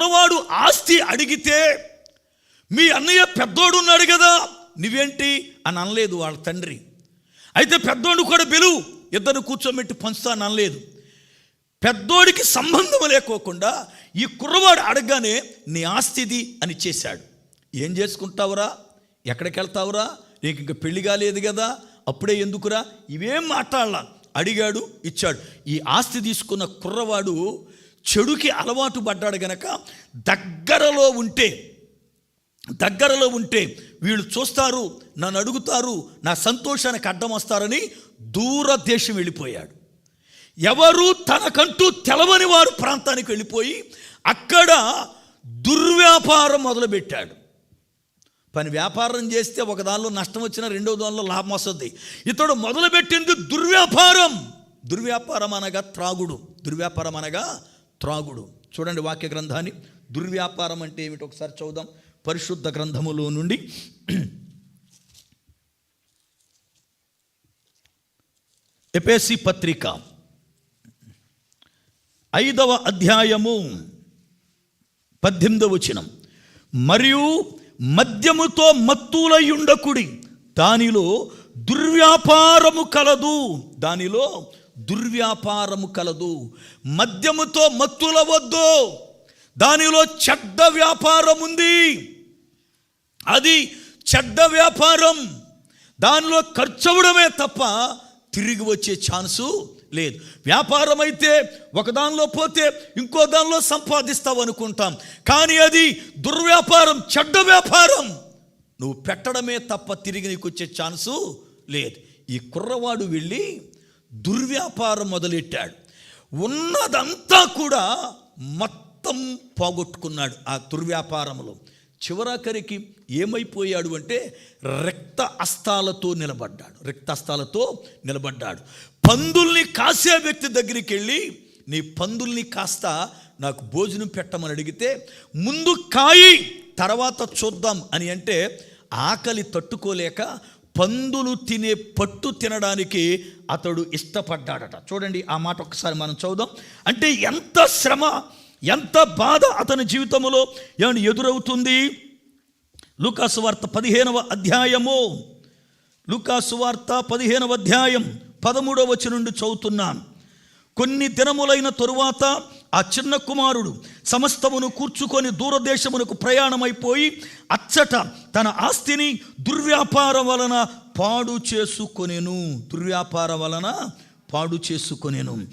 కుర్రవాడు ఆస్తి అడిగితే మీ అన్నయ్య పెద్దోడు ఉన్నాడు కదా నువ్వేంటి? అని అనలేదు వాళ్ళ తండ్రి. అయితే పెద్దోడు కూడా బెలువు ఇద్దరు కూర్చోబెట్టి పంచుతాను అనలేదు. పెద్దోడికి సంబంధం లేకోకుండా ఈ కుర్రవాడు అడగగానే నీ ఆస్తిది అని చేశాడు. ఏం చేసుకుంటావురా? ఎక్కడికి వెళ్తావురా? నీకు ఇంకా పెళ్ళి కాలేదు కదా అప్పుడే ఎందుకురా? ఇవేం మాట్లాడాల. అడిగాడు ఇచ్చాడు. ఈ ఆస్తి తీసుకున్న కుర్రవాడు చెడుకి అలవాటు పడ్డాడు గనక దగ్గరలో ఉంటే దగ్గరలో ఉంటే వీళ్ళు చూస్తారు నన్ను అడుగుతారు నా సంతోషానికి అడ్డం వస్తారని దూరదేశం వెళ్ళిపోయాడు. ఎవరు తనకంటూ తెలవని వారు ప్రాంతానికి వెళ్ళిపోయి అక్కడ దుర్వ్యాపారం మొదలుపెట్టాడు. పని వ్యాపారం చేస్తే ఒక దానిలో నష్టం వచ్చినా రెండో దానిలో లాభం వస్తుంది. ఇతడు మొదలుపెట్టింది దుర్వ్యాపారం. దుర్వ్యాపారం అనగా త్రాగుడు దుర్వ్యాపారం అనగా త్రాగుడు. చూడండి వాక్య గ్రంథాన్ని. దుర్వ్యాపారం అంటే ఏమిటి? ఒకసారి చూద్దాం పరిశుద్ధ గ్రంథములో నుండి. ఎపేసి పత్రిక. ఐదవ అధ్యాయము. పద్దెనిమిదవ వచనం. మరియు మద్యముతో మత్తులై ఉండకుడి దానిలో దుర్వ్యాపారము కలదు. దానిలో దుర్వ్యాపారము కలదు. మద్యముతో మత్తులవద్దు దానిలో చెడ్డ వ్యాపారం ఉంది అది చెడ్డ వ్యాపారం. దానిలో ఖర్చవడమే తప్ప తిరిగి వచ్చే ఛాన్సు లేదు. వ్యాపారం అయితే ఒక దానిలో పోతే ఇంకో దానిలో సంపాదిస్తావు అనుకుంటాం కానీ అది దుర్వ్యాపారం చెడ్డ వ్యాపారం. నువ్వు పెట్టడమే తప్ప తిరిగి నీకు వచ్చే ఛాన్సు లేదు. ఈ కుర్రవాడు వెళ్ళి దుర్వ్యాపారం మొదలెట్టాడు. ఉన్నదంతా కూడా మొత్తం పోగొట్టుకున్నాడు ఆ దుర్వ్యాపారంలో. చివరాఖరికి ఏమైపోయాడు అంటే రక్త అస్తాలతో నిలబడ్డాడు. రక్త అస్తాలతో నిలబడ్డాడు. పందుల్ని కాసే వ్యక్తి దగ్గరికి వెళ్ళి నీ పందుల్ని కాస్త నాకు భోజనం పెట్టమని అడిగితే ముందు కాయి తర్వాత చూద్దాం అని అంటే ఆకలి తట్టుకోలేక పందులు తినే పట్టు తినడానికి అతడు ఇష్టపడ్డాడట. చూడండి ఆ మాట ఒకసారి మనం చూద్దాం అంటే ఎంత శ్రమ ఎంత బాధ అతని జీవితంలో ఏమని ఎదురవుతుంది? లూకాసు వార్త పదిహేనవ అధ్యాయము. లూకాసు వార్త పదిహేనవ అధ్యాయం పదమూడవ వచ్చి నుండి చదువుతున్నాను. కొన్ని దినములైన తరువాత ఆ చిన్న కుమారుడు సమస్తమును కూర్చుకొని దూరదేశమునకు ప్రయాణమైపోయి అచ్చట తన ఆస్తిని దుర్వ్యాపారం వలన పాడు చేసుకొనెను. దుర్వ్యాపారం వలన పాడు చేసుకొనెను.